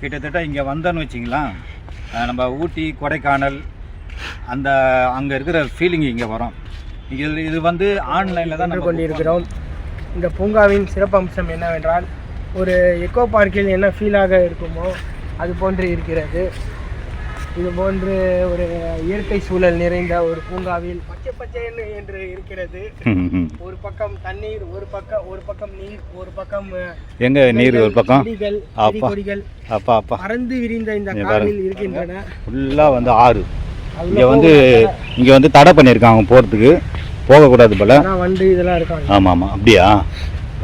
கிட்டத்தட்ட இங்கே வந்தோன்னு வச்சிங்களேன் நம்ம ஊட்டி கொடைக்கானல் அந்த அங்கே இருக்கிற ஃபீலிங் இங்கே வரும். இது இது வந்து ஆன்லைனில் தான் நம்ம கொண்டிருக்கிறோம். இந்த பூங்காவின் சிறப்பம்சம் என்னவென்றால் ஒரு எக்கோ பார்க்கில் என்ன ஃபீலாக இருக்குமோ அது போன்று இருக்கிறது. இது போன்று ஒரு இயற்கை சூழல் நிறைந்த ஒரு பூங்காவில் பச்சை பச்சைன்னு என்று இருக்கிறது. ஒரு பக்கம் தண்ணீர் ஒரு பக்கம் ஒரு பக்கம் நீர் ஒரு பக்கம் எங்க நீர் ஒரு பக்கம். கொடிகள் அப்பா. அப்பா பறந்து விரிந்த இந்த காலில் இருக்கின்றன. ஃபுல்லாக வந்து ஆறு. இங்கே வந்து இங்கே வந்து தடை பண்ணியிருக்காங்க போகிறதுக்கு போகக்கூடாது போல். வண்டு இதெல்லாம் இருக்காங்க. ஆமாம் ஆமாம் அப்படியா?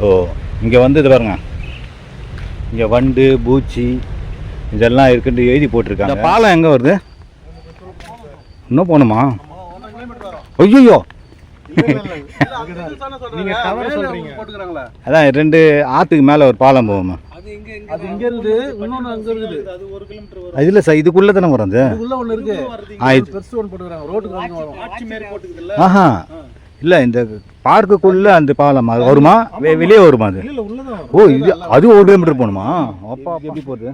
ஓ இங்கே வந்து இது பாருங்க. இங்கே வண்டு பூச்சி இதெல்லாம் இருக்குன்னு எழுதி போட்டிருக்காங்க. இந்த பாலம் எங்கே வருது? இன்னும் போகணுமா? ஐயோ நீங்க தவறு சொல்றீங்க. அதான் ரெண்டு ஆற்றுக்கு மேலே ஒரு பாலம் போகுமா? அது இங்க இருக்குது இன்னொன்னு அங்க இருக்குது. அது இல்லை சார் இதுக்குள்ளே தானே வரும் ஆஹா. இல்லை இந்த பார்க்குக்குள்ளே அந்த பாலம் அது வருமா? வெ- வெளியே வருமா அது? ஓ இது அது ஒரு கிலோமீட்டர் போகணுமா? அப்பா அப்பா. எப்படி போகுது?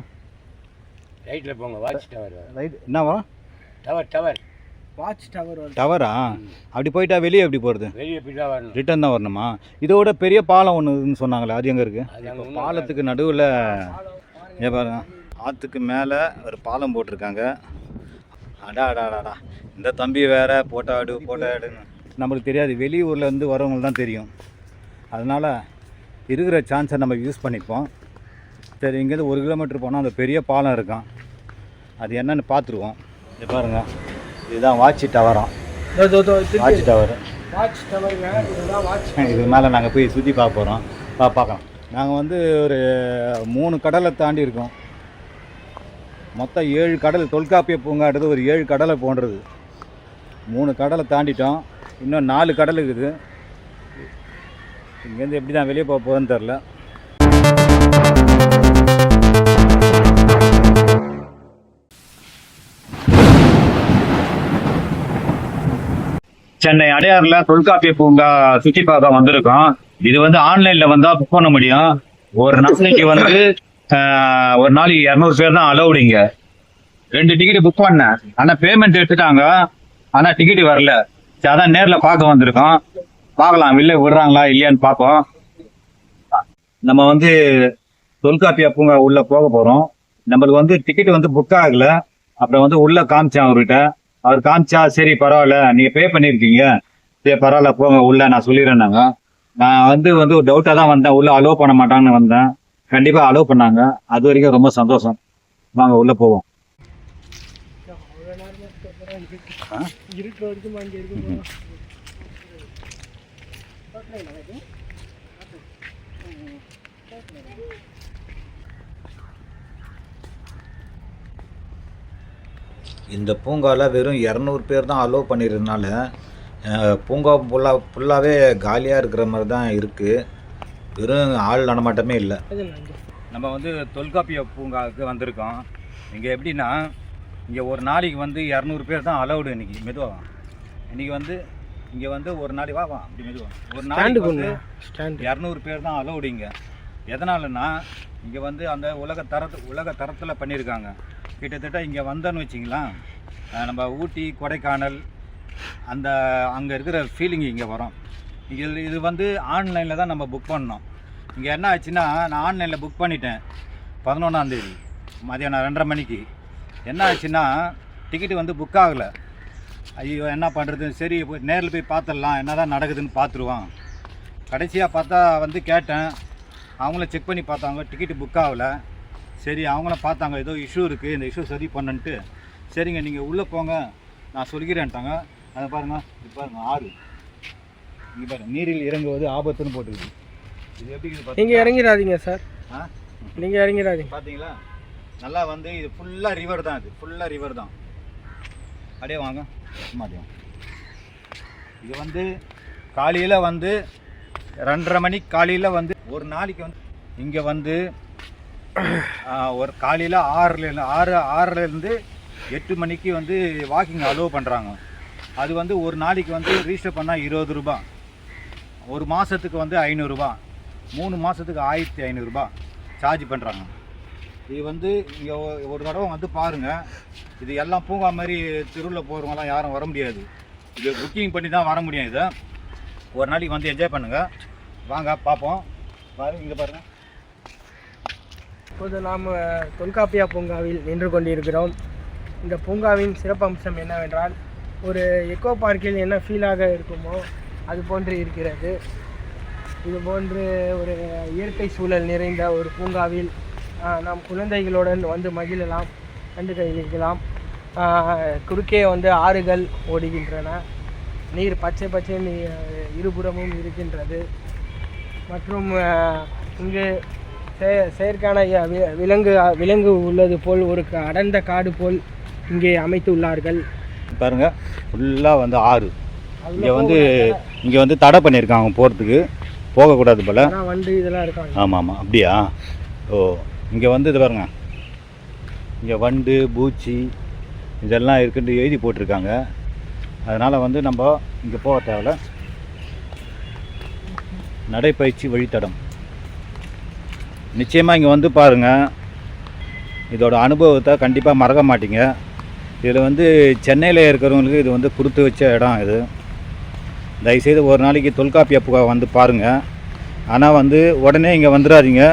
ரைட்டில் போங்க வாட்ச் டவர் ரைட் என்ன வரும் டவர் டவர் வாட்ச் டவர் டவரா அப்படி போயிட்டா வெளியே எப்படி போகிறது வெளியே போய் தான் வரணும். ரிட்டர்ன் தான் வரணுமா? இதோட பெரிய பாலம் ஒன்று சொன்னாங்களே அது எங்கே இருக்குது பாலத்துக்கு நடுவில் ஏ பாருங்க. ஆற்றுக்கு மேலே ஒரு பாலம் போட்டிருக்காங்க. அடா அடா அடாடா இந்த தம்பி வேற போட்டோ ஆடு போட்டோ ஆடுன்னு நம்மளுக்கு தெரியாது. வெளியூரில் இருந்து வரவங்களுக்கு தான் தெரியும். அதனால் இருக்கிற சான்ஸை நம்ம யூஸ் பண்ணிப்போம். சரி இங்கேருந்து ஒரு கிலோமீட்டர் போனால் அந்த பெரிய பாலம் இருக்கான். அது என்னன்னு பார்த்துருவோம். இது பாருங்க. இதுதான் வாட்சி டவராம் வாட்ச் டவர் வாட்ச் டவருங்க இதுதான் வாட்ச் இது மேலே நாங்கள் போய் சுற்றி பார்க்க போகிறோம் பார்க்கலாம். நாங்கள் வந்து ஒரு மூணு கடலை தாண்டி இருக்கோம். மொத்தம் ஏழு கடல் தொல்காப்பிய பூங்காடுறது ஒரு ஏழு கடலை போன்றது. மூணு கடலை தாண்டிட்டோம். இன்னும் நாலு கடல் இருக்குது. இங்கேருந்து எப்படி தான் வெளியே போக போகிறேன்னு தெரில சென்னை அடையாறுல தொல்காப்பிய பூங்கா சுற்றி பார்க்க வந்திருக்கோம். இது வந்து ஆன்லைன்ல வந்தா புக் பண்ண முடியும். ஒரு நாளைக்கு வந்து ஒரு நாளைக்கு இரநூறு பேர் தான் அலௌடு ரெண்டு டிக்கெட் புக் பண்ணேன். ஆனா பேமெண்ட் எடுத்துட்டாங்க. ஆனா டிக்கெட் வரல. சரி, அதான் நேர்ல பார்க்க வந்திருக்கோம். பார்க்கலாம். வெளில விடுறாங்களா இல்லையான்னு பார்ப்போம். நம்ம வந்து தொல்காப்பிய பூங்கா உள்ள போக போறோம். நம்மளுக்கு வந்து டிக்கெட் வந்து புக் ஆகல. அப்புறம் வந்து உள்ள காமிச்சேன் அவர்கிட்ட. அவர் காமிச்சா சரி பரவாயில்ல நீங்க பே பண்ணிருக்கீங்க. சரி பரவாயில்ல போங்க உள்ள நான் சொல்லிடுறேன்னாங்க நான் வந்து வந்து ஒரு டவுட்டாக தான் வந்தேன். உள்ள அலோவ் பண்ண மாட்டாங்கன்னு வந்தேன். கண்டிப்பாக அலோவ் பண்ணாங்க. அது வரைக்கும் ரொம்ப சந்தோஷம். வாங்க உள்ளே போவோம். இருக்க வரைக்கும் அங்கே இருக்கு இந்த பூங்காவில் வெறும் இரநூறு பேர் தான் அலோவ் பண்ணிருந்தனால அஹ், பூங்கா ஃபுல்லாக ஃபுல்லாகவே காலியாக இருக்கிற மாதிரி தான் இருக்குது வெறும் ஆள் நடமாட்டமே இல்லை. நம்ம வந்து தொல்காப்பிய பூங்காவுக்கு வந்திருக்கோம். இங்கே எப்படின்னா இங்கே ஒரு நாளைக்கு வந்து இரநூறு பேர் தான் அலௌடு இன்னைக்கு மெதுவா இன்னைக்கு வந்து இங்கே வந்து ஒரு நாளைக்கு வா வா அப்படி மெதுவா ஒரு நாளைக்கு ஸ்டாண்டு வந்து இரநூறு பேர் தான் அலௌடு இங்கே. எதனாலனா இங்கே வந்து அந்த உலக தரத்து உலக தரத்தில் பண்ணியிருக்காங்க. கிட்டத்தட்ட இங்கே வந்தோன்னு வச்சிங்களேன் நம்ம ஊட்டி கொடைக்கானல் அந்த அங்கே இருக்கிற ஃபீலிங் இங்கே வரும். இங்கே இது வந்து ஆன்லைனில் தான் நம்ம புக் பண்ணோம். இங்கே என்ன ஆச்சுன்னா நான் ஆன்லைனில் புக் பண்ணிட்டேன். பதினொன்றாந்தேதி மதியானம் ரெண்டரை மணிக்கு. என்ன ஆச்சுன்னா டிக்கெட்டு வந்து புக் ஆகலை. ஐயோ என்ன பண்ணுறது சரி போய் நேரில் போய் பார்த்துடலாம். என்ன தான் நடக்குதுன்னு பார்த்துருவான் கடைசியாக பார்த்தா வந்து கேட்டேன். அவங்கள செக் பண்ணி பார்த்தாங்க. டிக்கெட்டு புக் ஆகலை. சரி அவங்களும் பார்த்தாங்க. ஏதோ இஷ்யூ இருக்குது இந்த இஷ்யூ சரி பண்ணுன்ட்டு. சரிங்க நீங்கள் உள்ளே போங்க. நான் சொல்லிக்கிறேன்ட்டாங்க அதை பாருங்க. இப்போ பாருங்க ஆறு. இங்கே பாருங்க நீரில் இறங்குவது ஆபத்துன்னு போட்டுருக்கு இது எப்படி நீங்கள் இறங்கிடாதீங்க சார். ஆ? நீங்கள் இறங்கிடாதீங்க. பார்த்தீங்களா நல்லா வந்து இது ஃபுல்லாக ரிவர் தான் இது. ஃபுல்லாக ரிவர் தான். அப்படியே வாங்க. மாட்டியும் இது வந்து காலையில் வந்து ரெண்டரை மணிக்கு காலையில் வந்து ஒரு நாளைக்கு வந்து இங்கே வந்து ஒரு காலையில் ஆறுல ஆறு ஆறுலேருந்து எட்டு மணிக்கு வந்து வாக்கிங் அலோவ் பண்ணுறாங்க அது வந்து ஒரு நாளைக்கு வந்து ரிஜிஸ்டர் பண்ணால் இருபது ரூபா. ஒரு மாதத்துக்கு வந்து ஐநூறுரூபா மூணு மாதத்துக்கு ஆயிரத்தி ஐநூறுரூபா சார்ஜ் பண்ணுறாங்க இது வந்து இங்கே ஒரு தடவை வந்து பாருங்கள் இது எல்லாம் பூங்கா மாதிரி தெருவில் போகிறவங்கலாம் யாரும் வர முடியாது. இது புக்கிங் பண்ணி தான் வர முடியும் இதை. ஒரு நாளைக்கு வந்து என்ஜாய் பண்ணுங்கள் வாங்க பார்ப்போம். பாருங்கள் இங்கே பாருங்கள் இப்போது நாம் தொல்காப்பியா பூங்காவில் நின்று கொண்டிருக்கிறோம். இந்த பூங்காவின் சிறப்பம்சம் என்னவென்றால் ஒரு எக்கோ பார்க்கில் என்ன ஃபீலாக இருக்குமோ அது போன்று இருக்கிறது. இது போன்று ஒரு இயற்கை சூழல் நிறைந்த ஒரு பூங்காவில் நாம் குழந்தைகளுடன் வந்து மகிழலாம் கண்டு கழிக்கலாம். குறுக்கே வந்து ஆறுகள் ஓடுகின்றன. நீர் பச்சை பச்சை நீ- இருபுறமும் இருக்கின்றது. மற்றும் இங்கு செய- செயற்கான விலங்கு விலங்கு உள்ளது போல் ஒரு அடர்ந்த காடு போல் இங்கே அமைத்துள்ளார்கள். பாருங்க ஃபுல்லாக வந்து ஆறு. இங்கே வந்து இங்கே வந்து தடை பண்ணியிருக்காங்க போகிறதுக்கு போகக்கூடாது போல். வண்டு இதெல்லாம் இருக்காங்க. ஆமாம் ஆமாம் அப்படியா? ஓ இங்கே வந்து இது பாருங்க. இங்கே வண்டு பூச்சி இதெல்லாம் இருக்குன்னு எழுதி போட்டிருக்காங்க. அதனால் வந்து நம்ம இங்கே போக தேவையில்ல. நடைப்பயிற்சி வழித்தடம். நிச்சயமாக இங்கே வந்து பாருங்கள் இதோட அனுபவத்தை கண்டிப்பாக மறக்க மாட்டீங்க. இதில் வந்து சென்னையில் இருக்கிறவங்களுக்கு இது வந்து கொடுத்து வச்ச இடம் இது. தயவுசெய்து ஒரு நாளைக்கு தொல்காப்பிய பூங்கா வந்து பாருங்கள் ஆனால் வந்து உடனே இங்கே வந்துடாதீங்க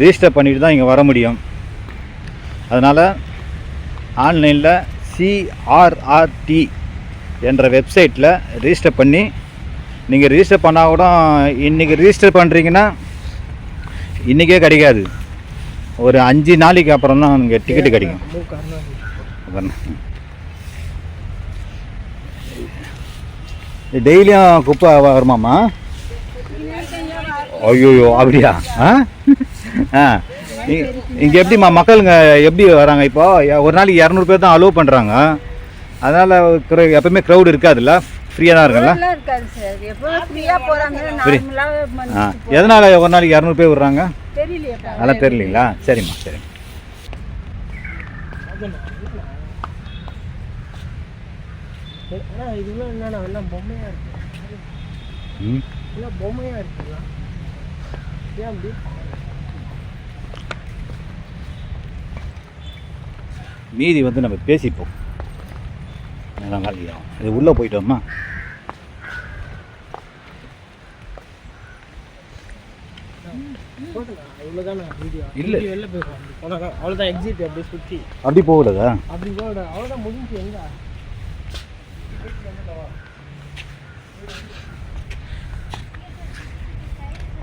ரிஜிஸ்டர் பண்ணிட்டு தான் இங்கே வர முடியும். அதனால் ஆன்லைனில் சிஆர்ஆர்டி என்ற வெப்சைட்டில் ரிஜிஸ்டர் பண்ணி நீங்கள் ரிஜிஸ்டர் பண்ணால் கூட இன்றைக்கி ரிஜிஸ்டர் பண்ணுறீங்கன்னா இன்றைக்கே கிடைக்காது. ஒரு அஞ்சு நாளைக்கு அப்புறம் தான் இங்கே டிக்கெட்டு கிடைக்கும். டெய்லியும் குப்பை வருமாம்மா? ஐயோயோ அப்படியா? ஆ? ஆ. இங்கே எப்படிம்மா மக்களுங்க எப்படி வராங்க இப்போ? ஒரு நாளைக்கு இரநூறு பேர் தான் அலோவ் பண்ணுறாங்க அதனால் எப்பவுமே க்ரௌட் இருக்காதுல்ல? ஃப்ரீயாக தான் இருக்காது சார். எப்போ ஆ எதனால் ஒரு நாளைக்கு இரநூறு பேர் விடுறாங்க? அதெல்லாம் தெரியலீங்களா? சரிம்மா சரி. ஏ, ஆனா இதெல்லாம் என்னன்னா எல்லாம் பொம்மையா இருக்கு எல்லாம் பொம்மையா இருக்குல்ல ஏன் அப்படி மீதி வந்து நம்ம பேசிப்போம். நேரம் காலியாகும் இது உள்ளே போயிட்டோமா இல்ல. வெளில போயிடும் அவ்வளோதான் அவ்வளோதான் எக்ஸிட் அப்படியே சுற்றி அப்படி போகலதா? அப்படி போட அவ்வளோதான் முடிஞ்சு எங்க?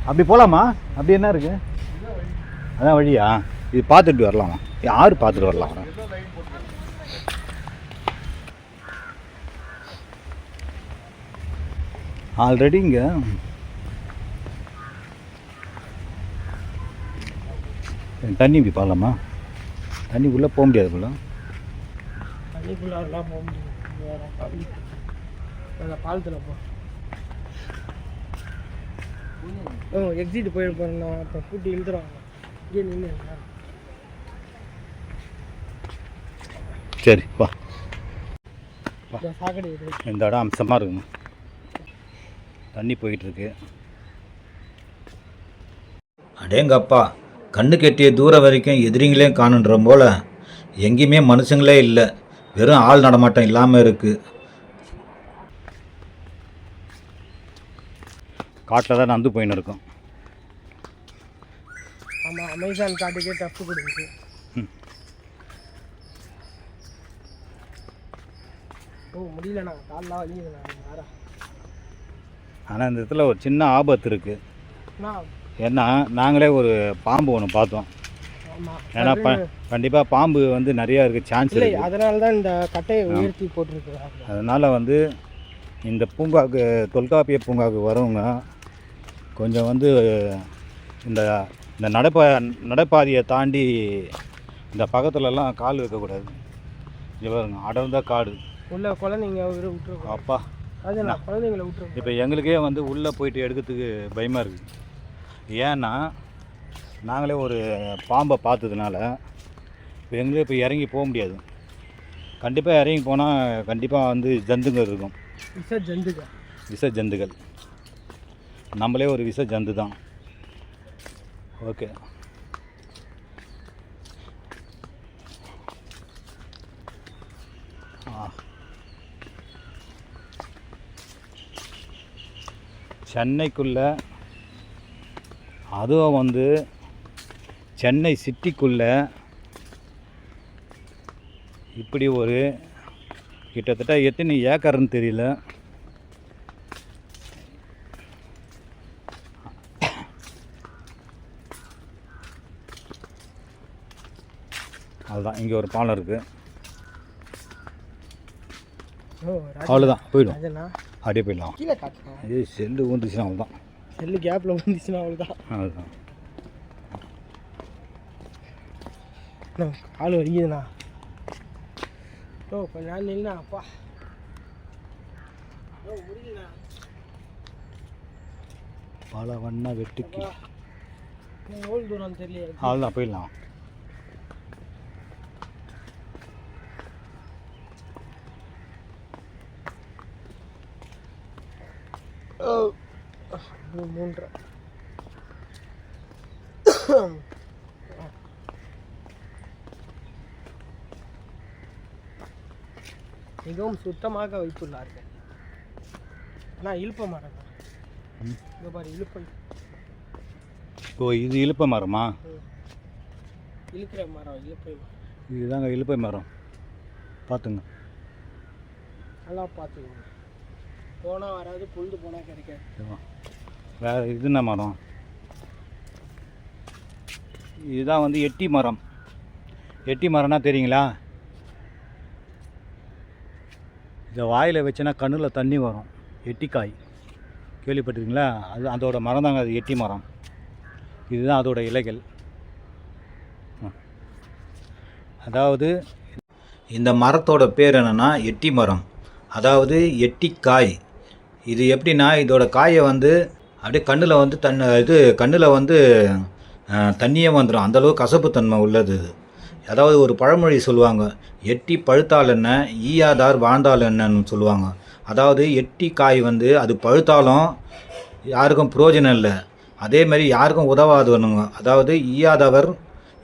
அப்படி போகலாமா அப்படி என்ன இருக்கு? அதான் வழியா. இது பார்த்துட்டு வரலாமா? யார் பார்த்துட்டு வரலாம்? ஆல்ரெடி இங்கே. தண்ணி இப்படி பார்க்கலாமா தண்ணி உள்ளே போக முடியாது போல. தண்ணிக்குள்ளாரெல்லாம் போக அந்த பாலத்தில் போ. ஓ எக்ஸிட் போயிட போகிறேன் அப்போ கூட்டி இழுத்துருவாங்க. இங்கே நின்று சரி வா. இந்த இடம் அம்சமாக இருக்குங்க தண்ணி போயிட்டுருக்கு. அடேங்கப்பா கண்ணு கெட்டிய தூரம் வரைக்கும் எதிரிங்களையும் காணுன்ற போல எங்கேயுமே மனுஷங்களே இல்லை. வெறும் ஆள் நடமாட்டம் இல்லாமல் இருக்குது காட்டில் தான் நந்து போயின்னு இருக்கோம். ஆமாம் அமேசான் காட்டுக்கே டஃப் கொடுக்குது. ஓ முடியலண்ணா. கால்லாம் வலிக்குதுண்ணா. ஆனால் இந்த இடத்துல ஒரு சின்ன ஆபத்து இருக்குது ஏன்னா நாங்களே ஒரு பாம்பு ஒன்று பார்த்தோம். ஏன்னா ப கண்டிப்பாக பாம்பு வந்து நிறையா இருக்குது சான்ஸ் இல்லை அதனால தான் இந்த கட்டையை உயர்த்தி போட்டிருக்கிறாங்க. அதனால் வந்து இந்த பூங்காவுக்கு தொல்காப்பிய பூங்காவுக்கு வரவங்க கொஞ்சம் வந்து இந்த இந்த நடைப்பா நடைபாதையை தாண்டி இந்த பக்கத்துலலாம் கால் வைக்கக்கூடாது. இங்கே பாருங்க அடர்ந்த காடு. உள்ள குழந்தைங்க விட்டு விட்டுருக்கோம் அப்பா. அது நான் குழந்தைங்கள விட்டுருக்கோம் இப்போ எங்களுக்கே வந்து உள்ளே போயிட்டு எடுக்கிறதுக்கு பயமாக இருக்குது ஏன்னா நாங்களே ஒரு பாம்பை பார்த்ததுனால இப்போ எங்களே இப்போ இறங்கி போக முடியாது. கண்டிப்பாக இறங்கி போனால் கண்டிப்பாக வந்து ஜந்துங்க இருக்கும். விச ஜந்துக விஷ ஜந்துகள். நம்மளே ஒரு விஷ ஜந்து தான் ஓகே. சென்னைக்குள்ள அதுவும் வந்து சென்னை சிட்டிக்குள்ள இப்படி ஒரு கிட்டத்தட்ட எத்தனை ஏக்கர்னு தெரியல. அதுதான் இங்கே ஒரு பாலம் இருக்குது அவ்வளோதான் போயிடும். அப்படியே போயிடலாம். கீழே காட்டுறோம் ஏய் செல்லு வந்துச்சுன்னா அவ்வளோதான் செல்லு கேப்பில் வந்துச்சுன்னா அவ்வளோதான் அதுதான் அண்ணா, கால் வலிக்குதுண்ணா. ஓ கொஞ்ச நேரம் நில்லுண்ணா அப்பா. ஓ முடியலண்ணா. பல வண்ண வெட்டுக்கு. எவ்வளோ தூரம் தெரியல அவ்வளோதான் போயிடலாம். மூணு மூன்றரை மிகவும் சுத்தமாக வைத்துள்ளார்கள். ஆனால் இழுப்ப மரம் இங்கே பாரு இழுப்பை. ஓ இது இலுப்பை மரமா இழுக்கிற மரம் இழுப்பை மரம் இதுதாங்க இலுப்பை மரம் பார்த்துங்க. நல்லா பார்த்துக்கோங்க. போனால் வராது பொழுது போனால் கிடைக்காது. வேறு இது என்ன மரம்? இதுதான் வந்து எட்டி மரம். எட்டி மரம்னா தெரியுங்களா? இதை வாயில் வச்சனா கண்ணில் தண்ணி வரும். எட்டிக்காய். கேள்விப்பட்டிருக்கீங்களா? அது அதோட மரம் தாங்க அது எட்டி மரம். இதுதான் அதோட இலைகள். அதாவது இந்த மரத்தோட பேர் என்னென்னா எட்டி மரம். அதாவது எட்டிக்காய். இது எப்படின்னா இதோட காயை வந்து அப்படியே கண்ணில் வந்து தன் இது கண்ணில் வந்து தண்ணியே வந்துடும் அந்தளவு கசப்புத்தன்மை உள்ளது இது. அதாவது ஒரு பழமொழி சொல்லுவாங்க எட்டி பழுத்தால் என்ன ஈயாதார் வாழ்ந்தால் என்னன்னு சொல்லுவாங்க. அதாவது எட்டி காய் வந்து அது பழுத்தாலும் யாருக்கும் புரோஜனம் இல்லை. அதேமாரி யாருக்கும் உதவாதவனுங்க. அதாவது ஈயாதவர்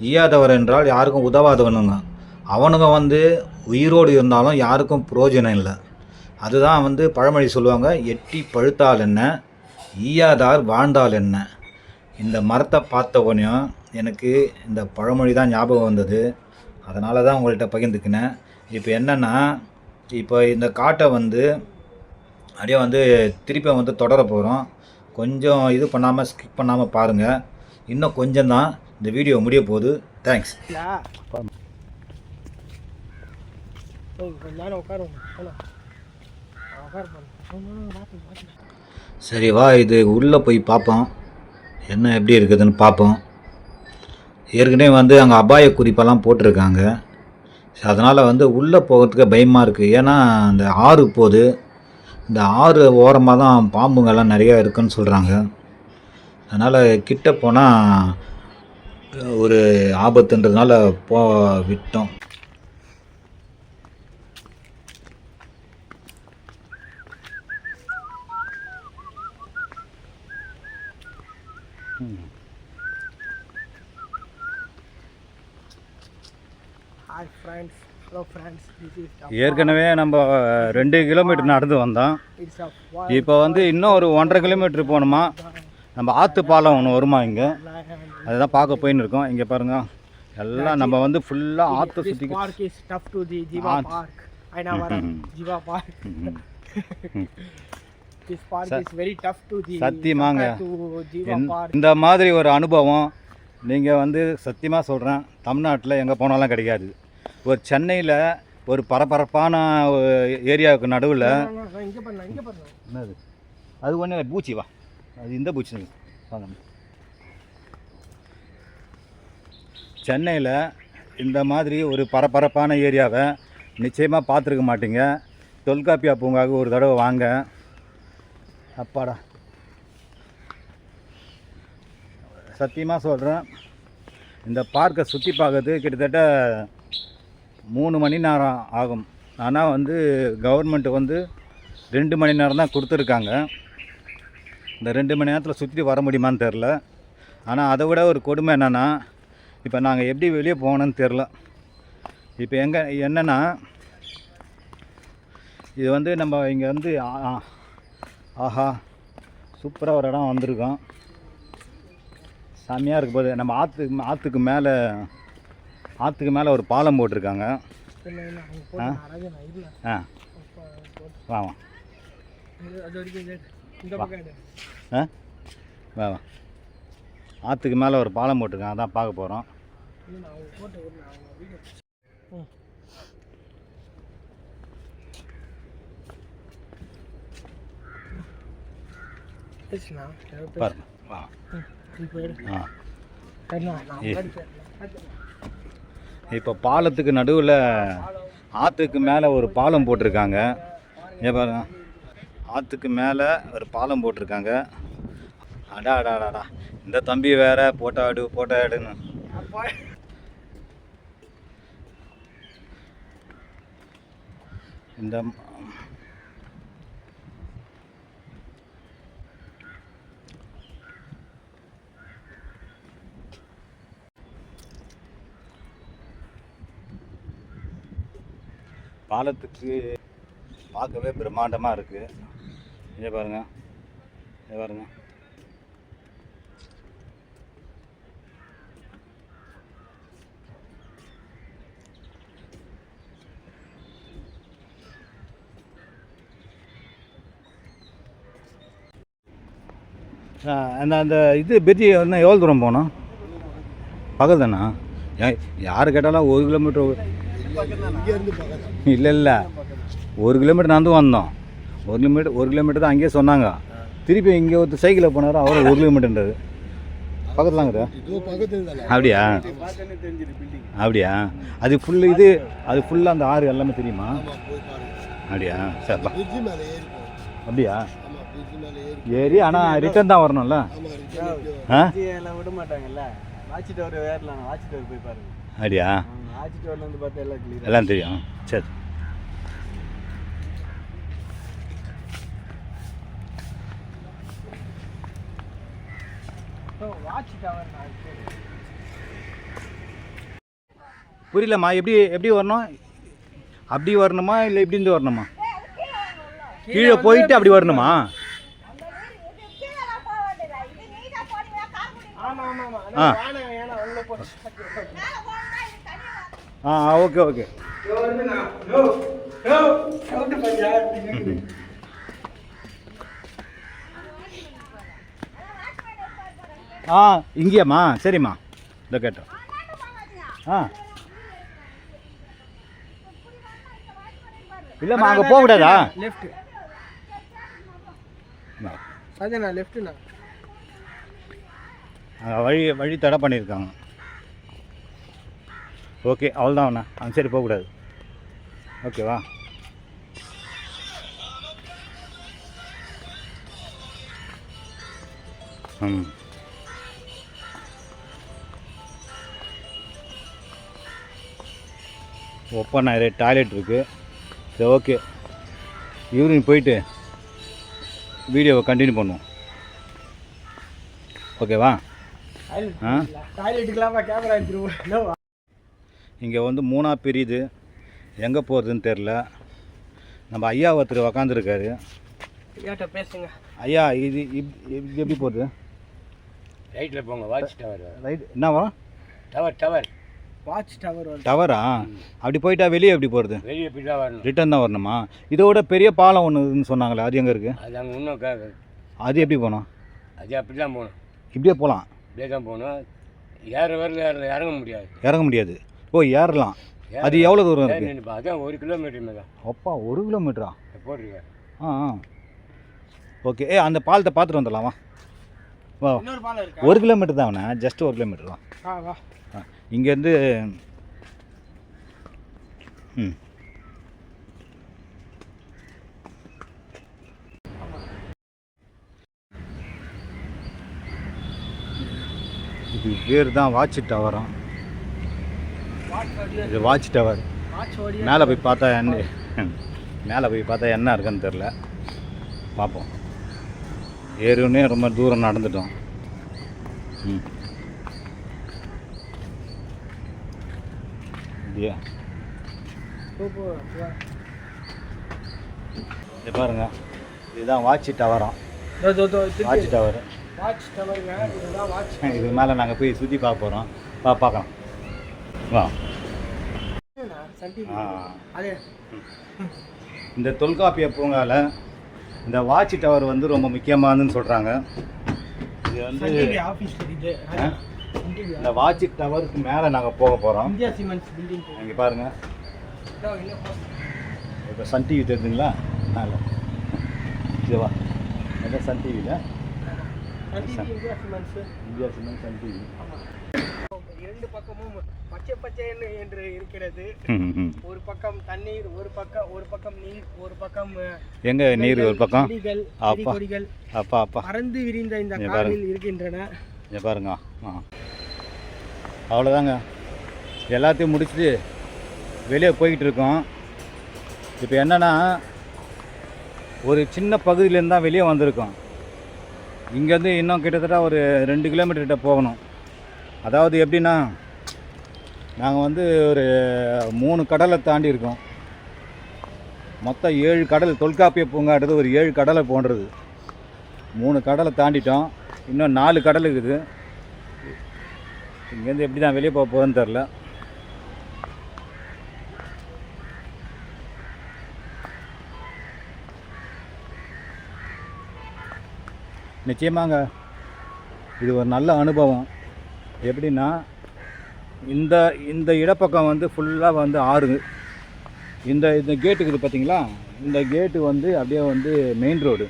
ஈயாதவர் என்றால் யாருக்கும் உதவாதவனுங்க. அவனுங்க வந்து உயிரோடு இருந்தாலும் யாருக்கும் புரோஜனம் இல்லை. அதுதான் வந்து பழமொழி சொல்லுவாங்க எட்டி பழுத்தால் என்ன ஈயாதார் வாழ்ந்தால் என்ன? இந்த மரத்தை பார்த்த உடனே எனக்கு இந்த பழமொழி தான் ஞாபகம் வந்தது. அதனால தான் உங்கள்கிட்ட பகிர்ந்துக்கினேன். இப்போ என்னென்னா இப்போ இந்த காட்டை வந்து அப்படியே வந்து திருப்பி வந்து தொடர போகிறோம் கொஞ்சம் இது பண்ணாமல் ஸ்கிப் பண்ணாமல் பாருங்கள் இன்னும் கொஞ்சம் தான் இந்த வீடியோ முடிய போகுது. தேங்க்ஸ் இல்லா ஓ சரி வா இது உள்ளே போய் பார்ப்போம் என்ன எப்படி இருக்குதுன்னு பார்ப்போம் ஏற்கனவே வந்து அங்கே அபாய குறிப்பெல்லாம் போட்டிருக்காங்க. அதனால் வந்து உள்ளே போகிறதுக்கு பயமாக இருக்குது ஏன்னா அந்த ஆறு போகுது இந்த ஆறு ஓரமாக தான் பாம்புங்கள்லாம் நிறையா இருக்குன்னு சொல்கிறாங்க அதனால் கிட்ட போனால் ஒரு ஆபத்துன்றதுனால போ விட்டோம். ஏற்கனவே நம்ம ரெண்டு கிலோமீட்டர் நடந்து வந்தோம். இப்போ வந்து இன்னும் ஒரு ஒன்றரை கிலோமீட்டர் போகணுமா? நம்ம ஆற்று பாலம் ஒன்று வருமா இங்கே? அதுதான் பார்க்க போயின்னு இருக்கோம். இங்கே பாருங்க. எல்லாம் நம்ம வந்து ஃபுல்லாக ஆற்று சுற்றி சத்தியமாங்க. இந்த மாதிரி ஒரு அனுபவம் நீங்கள் வந்து சத்தியமாக சொல்கிறேன் தமிழ்நாட்டில் எங்கே போனாலும் கிடைக்காது. ஒரு சென்னையில் ஒரு பரபரப்பான ஏரியாவுக்கு நடுவில் என்னது? அது ஒன்று பூச்சி வா. அது இந்த பூச்சி வாங்க. சென்னையில் இந்த மாதிரி ஒரு பரபரப்பான ஏரியாவை நிச்சயமாக பார்த்துருக்க மாட்டீங்க. தொல்காப்பியா பூங்காவுக்கு ஒரு தடவை வாங்க. அப்பாடா. சத்தியமாக சொல்கிறேன் இந்த பார்க்கை சுற்றி பார்க்கறது கிட்டத்தட்ட மூணு மணி நேரம் ஆகும். ஆனால் வந்து கவர்மெண்ட்டு வந்து ரெண்டு மணி நேரம் தான் கொடுத்துருக்காங்க. இந்த ரெண்டு மணி நேரத்தில் சுற்றி வர முடியுமான்னு தெரில ஆனால் அதை விட ஒரு கொடுமை என்னென்னா இப்போ நாங்கள் எப்படி வெளியே போகணும்னு தெரில இப்போ எங்கே என்னென்னா இது வந்து நம்ம இங்கே வந்து ஆஹா சூப்பராக ஒரு இடம் வந்திருக்கோம். செம்மையாக இருக்கும் போது நம்ம ஆற்றுக்கு ஆற்றுக்கு மேலே ஆற்றுக்கு மேலே ஒரு பாலம் போட்டிருக்காங்க. ஆ? வா வா. அது வரைக்கும் இது இந்த பக்கம் எடு. ஆ? வா வா. ஆற்றுக்கு மேலே ஒரு பாலம் போட்டிருக்காங்க. அதான் பார்க்க போகிறோம் பாருங்க ஆ சரிண்ணா நான் ஏ. முன்னாடி பேசுறேன். இப்போ பாலத்துக்கு நடுவில் ஆற்றுக்கு மேலே ஒரு பாலம் போட்டிருக்காங்க. ஏன் பாருங்க. ஆற்றுக்கு மேலே ஒரு பாலம் போட்டிருக்காங்க. அடா அடா அடாடா இந்த தம்பி வேற போட்டாடு போட்டாடுன்னு இந்த பாலத்துக்கு பார்க்கவே பிரம்மாண்டமாக இருக்குது இங்கே பாருங்க. இங்கே பாருங்கள் அந்த அந்த இது பெட்டி இன்னும் எவ்வளோ தூரம் போகணும்? பக்கத்து யார் கேட்டாலும் ஒரு கிலோமீட்டர் இல்லை இல்லை. ஒரு கிலோமீட்டர் நடந்து வந்தோம். ஒரு கிலோமீட்டர் ஒரு கிலோமீட்டர் தான் அங்கேயே சொன்னாங்க. திருப்பி இங்கே ஒருத்தர் சைக்கிளில் போனார் அவர் ஒரு கிலோமீட்டர்ன்றது பக்கத்துலாங்கிற அப்படியா? அப்படியா? அது ஃபுல்லு இது அது ஃபுல்லாக அந்த ஆறு எல்லாமே தெரியுமா? அப்படியா? சரிப்பா அப்படியா? ஏறி ஆனால் ரிட்டர்ன் தான் வரணும்ல? ஆ? விட மாட்டாங்கல்ல. வாட்ச் டவர் ஏறலாம் வாட்ச் டவர் போய் பாருங்க. அப்படியா? எல்லாம் தெரியும். சரி. புரியலம்மா எப்படி எப்படி வரணும்? அப்படி வரணுமா இல்லை இப்படி இருந்து வரணுமா? கீழே போயிட்டு அப்படி வரணுமா? ஆ. வேணாம் ஏன்னா உள்ள போட்டு ஆ ஓகே ஓகே. ஆ இங்கேயாம்மா சரிம்மா. இந்த கேட்டோம். ஆ. இல்லைம்மா அங்கே போகக்கூடாதா லெஃப்ட் அதுண்ணா லெஃப்ட்டுண்ணா வழி வழி தடை பண்ணியிருக்காங்க. ஓகே அவ்வளோதான் அண்ணா. அந்த சரி போகக்கூடாது. ஓகேவா ம். ஓப்பன் ஆகிற டாய்லெட் இருக்குது சரி ஓகே. யூரின் போயிட்டு வீடியோவை கண்டினியூ பண்ணுவோம். ஓகேவா ஆ? டாய்லெட்டுக்கெல்லாம் கேமரா எடுத்துருவோம் இங்கே வந்து மூணாக பிரியுது. எங்கே போகிறதுன்னு தெரில நம்ம ஐயா ஒருத்தர் உக்காந்துருக்காரு. ஐயாட்ட பேசுங்க. ஐயா இது இப் இது எப்படி போகுது? ரைட்டில் போங்க வாட்ச் டவர் வரும். ரைட் என்னவா டவர் டவர் வாட்ச் டவர் டவரா அப்படி போயிட்டா வெளியே எப்படி போகிறது வெளியே போய் தான் வரணும்? ரிட்டர்ன் தான் வரணுமா? இதோட பெரிய பாலம் ஒன்று இருக்குன்னு சொன்னாங்களே அது எங்கே இருக்குது அது அங்கே இன்னும் அது எப்படி போகணும்? அது அப்படி தான் போகணும். இப்படியே போகலாம். இப்படியே தான் போகணும். ஏற வரல இறங்க முடியாது. இறங்க முடியாது. ஓ ஏறலாம். ஏற- அது எவ்வளோ தூரம். அதான் ஒரு கிலோமீட்டர் மேலே. அப்பா ஒரு கிலோமீட்டரா போட்டிருக்கேன் ஆ ஆ. ஓகே. ஏ அந்த பாலத்தை பார்த்துட்டு வந்துடலாமா. வா. இருக்கா? ஒரு கிலோமீட்டர் தான் அவனே. ஜஸ்ட் ஒரு கிலோமீட்டர் தான் வா இங்கேருந்து ம். இது பேர் தான் வாட்ச் டவரம் இது வாட்ச் டவர் மேலே போய் பார்த்தா என்ன? மேலே போய் பார்த்தா என்ன இருக்குன்னு தெரில பார்ப்போம். ஏறினே ரொம்ப தூரம் நடந்துட்டோம். ம். வா இது பாருங்க. இதுதான் வாட்ச் டவரம் வாட்ச். டவர் வாட்ச் வாட்ச் இது மேலே நாங்கள் போய் சுற்றி பார்க்க போகிறோம் பார்க்கலாம். இந்த தொல்காப்பிய பூங்காவில் இந்த வாட்ச் டவர் வந்து ரொம்ப முக்கியமானதுன்னு சொல்கிறாங்க இது வந்து இந்த வாட்ச் டவருக்கு மேலே நாங்கள் போக போகிறோம் இங்கே பாருங்கள் இப்போ சன் டிவி தெரியுதுங்களா மேலே இதுவா எந்த சன் டிவியில்? India cement Sun TV. இரண்டு பக்கமும் பச்சை பச்சைன்னு என்று இருக்கிறது. ஒரு பக்கம் தண்ணீர் ஒரு பக்கம் ஒரு பக்கம் நீர் ஒரு பக்கம் எங்கே நீர் ஒரு பக்கம்? அப்பா. கொடிகள் அப்பா அப்பா. பறந்து விரிந்த இந்த. காலில் இருக்கின்றன. பாருங்க. அவ்வளோதாங்க எல்லாத்தையும் முடிச்சுட்டு வெளியே போய்கிட்டு இருக்கோம். இப்போ என்னென்னா ஒரு சின்ன பகுதியிலேருந்து தான் வெளியே வந்திருக்கோம். இங்கேருந்து இன்னும் கிட்டத்தட்ட ஒரு ரெண்டு கிலோமீட்டர் கிட்ட போகணும். அதாவது எப்படின்னா நாங்கள் வந்து ஒரு மூணு கடலை தாண்டி இருக்கோம். மொத்தம் ஏழு கடல் தொல்காப்பிய பூங்காடுறது ஒரு ஏழு கடலை போன்றது. மூணு கடலை தாண்டிட்டோம். இன்னும் நாலு கடல் இருக்குது. இங்கேருந்து எப்படி தான் வெளியே போக போகிறேன்னு தெரில நிச்சயமாங்க இது ஒரு நல்ல அனுபவம். எப்படின்னா இந்த இந்த இடப்பக்கம் வந்து ஃபுல்லாக வந்து ஆறு. இந்த இந்த கேட்டு இருக்குது பார்த்தீங்களா இந்த கேட்டு வந்து அப்படியே வந்து மெயின் ரோடு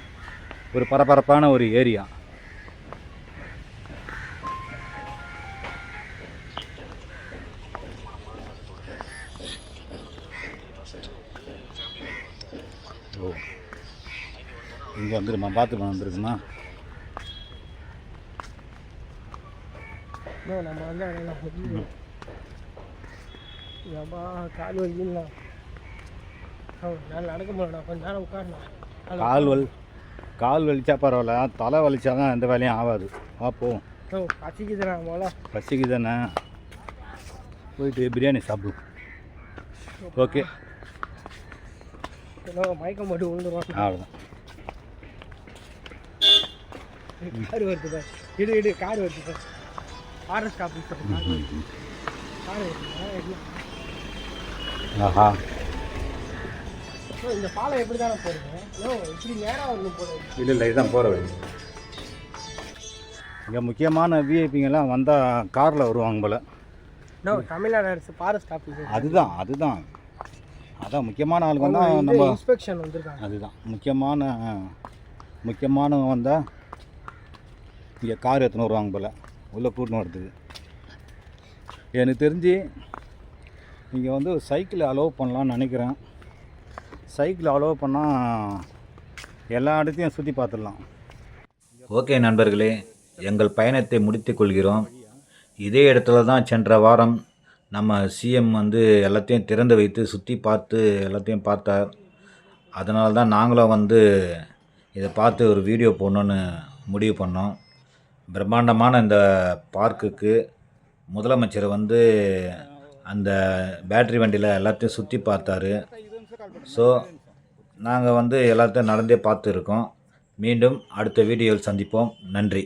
ஒரு பரபரப்பான ஒரு ஏரியா ஓ. இங்கே வந்துருமா பார்த்து வந்துருக்குமா? No, நம்ம வந்து அதெல்லாம் முடியும் ஏப்பா கால் வலிக்கலாம் நான் நடக்க முடியல கொஞ்ச நேரம் உட்காரலாம் கால் வலி கால் வலிச்சா பரவாயில்ல. தலை வலிச்சா தான் எந்த வேலையும் ஆகாது. வா போவோம் பசிக்குதுண்ணா முதல்ல பசிக்கு தானே போயிட்டு பிரியாணி சாப்பிடு. ஓகே. மயக்கம் போட்டு விழுந்துருவான். அவ்வளோதான் கார் வருது பார். இடு இடு கார் வருது பார். கார் வருது. கார் வருது. ஆஹா. இந்த பாலம் எப்படி தானே ஓ இப்படி நேராக வரணும் போடுங்க இல்லை இல்லை இதுதான் போகிற வழி. இங்கே முக்கியமான விஐபிங்கெல்லாம் வந்தால் காரில் வருவாங்க போல். நோ தமிழ்நாடு அரசு ஃபாரஸ்ட் ஆஃபீஸர் அதுதான் அதுதான். அதான் முக்கியமான ஆளுங்க வந்தால் நம்ம இன்ஸ்பெக்ஷன் வந்திருக்காங்க. அதுதான். முக்கியமான முக்கியமானவங்க வந்தால் இங்கே கார் எடுத்துன்னு வருவாங்க போல். உள்ளே கூட்டின்னு வரதுக்கு எனக்கு தெரிஞ்சு இங்கே வந்து சைக்கிள் அலோவ் பண்ணலான்னு நினைக்கிறேன். சைக்கிள் அலோவ் பண்ணால் எல்லா இடத்தையும் சுற்றி பார்த்துடலாம். ஓகே நண்பர்களே எங்கள் பயணத்தை முடித்து கொள்கிறோம். இதே இடத்துல தான் சென்ற வாரம் நம்ம சிஎம் வந்து எல்லாத்தையும் திறந்து வைத்து சுற்றி பார்த்து எல்லாத்தையும் பார்த்தார். அதனால தான் நாங்களும் வந்து இதை பார்த்து ஒரு வீடியோ போடணுன்னு முடிவு பண்ணோம். பிரம்மாண்டமான இந்த பார்க்குக்கு முதலமைச்சர் வந்து அந்த பேட்ரி வண்டியில் எல்லாத்தையும் சுற்றி பார்த்தாரு. ஸோ நாங்கள் வந்து எல்லாத்தையும் நடந்தே பார்த்துருக்கோம். மீண்டும் அடுத்த வீடியோவில் சந்திப்போம். நன்றி.